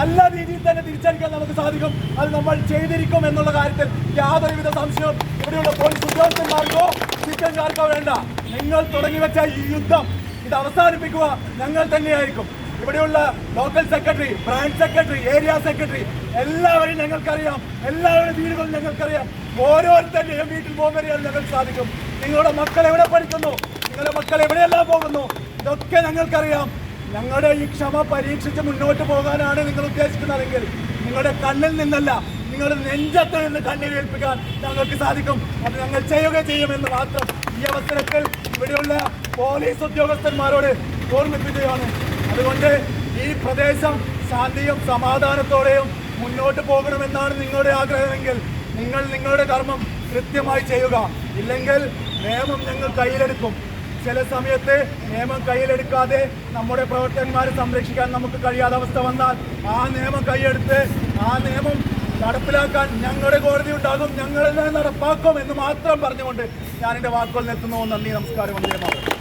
നല്ല രീതിയിൽ തന്നെ തിരിച്ചടിക്കാൻ നമുക്ക് സാധിക്കും. അത് നമ്മൾ ചെയ്തിരിക്കും എന്നുള്ള കാര്യത്തിൽ യാതൊരുവിധ സംശയവും ഇവിടെയുള്ള പോലീസ് ഉദ്യോഗസ്ഥന്മാർക്കോ ചിക്കൻകാർക്കോ വേണ്ട. നിങ്ങൾ തുടങ്ങി വെച്ച ഈ യുദ്ധം ഇത് അവസാനിപ്പിക്കുക ഞങ്ങൾ തന്നെയായിരിക്കും. ഇവിടെയുള്ള local secretary branch secretary area secretary എല്ലാവരെയും ഞങ്ങൾക്കറിയാം. എല്ലാവരുടെ വീടുകളും ഞങ്ങൾക്കറിയാം. ഓരോരുത്തരുടെയും വീട്ടിൽ പോകുന്നറിയാൻ ഞങ്ങൾക്ക് സാധിക്കും. നിങ്ങളുടെ മക്കൾ എവിടെ പഠിക്കുന്നു? നിങ്ങളുടെ മക്കൾ എവിടെയെല്ലാം പോകുന്നു? ഇതൊക്കെ ഞങ്ങൾക്കറിയാം. ഞങ്ങളുടെ ഈ ക്ഷമ പരീക്ഷിച്ച് മുന്നോട്ട് പോകാനാണ് നിങ്ങൾ ഉദ്ദേശിക്കുന്നതെങ്കിൽ നിങ്ങളുടെ കണ്ണിൽ നിന്നല്ല നിങ്ങളുടെ നെഞ്ചത്ത് നിന്ന് കണ്ണീരേൽപ്പിക്കാൻ ഞങ്ങൾക്ക് സാധിക്കും. അത് ഞങ്ങൾ ചെയ്യുക ചെയ്യുമെന്ന് മാത്രം ഈ അവസരത്തിൽ ഇവിടെയുള്ള പോലീസ് ഉദ്യോഗസ്ഥന്മാരോട് ഓർമ്മിപ്പിക്കുകയാണ്. അതുകൊണ്ട് ഈ പ്രദേശം ശാന്തിയും സമാധാനത്തോടെയും മുന്നോട്ട് പോകണമെന്നാണ് നിങ്ങളുടെ ആഗ്രഹമെങ്കിൽ നിങ്ങൾ നിങ്ങളുടെ കർമ്മം കൃത്യമായി ചെയ്യുക. ഇല്ലെങ്കിൽ നിയമം ഞങ്ങൾ കയ്യിലെടുക്കും. ചില സമയത്ത് നിയമം കയ്യിലെടുക്കാതെ നമ്മുടെ പ്രവർത്തകന്മാരെ സംരക്ഷിക്കാൻ നമുക്ക് കഴിയാത്ത അവസ്ഥ വന്നാൽ ആ നിയമം കൈയെടുത്ത് ആ നിയമം നടപ്പിലാക്കാൻ ഞങ്ങളുടെ കോടതി ഉണ്ടാകും ഞങ്ങളെല്ലാം നടപ്പാക്കും എന്ന് മാത്രം പറഞ്ഞുകൊണ്ട് ഞാൻ എന്റെ വാക്കുകൾ നിർത്തുന്നു നന്ദി നമസ്കാരം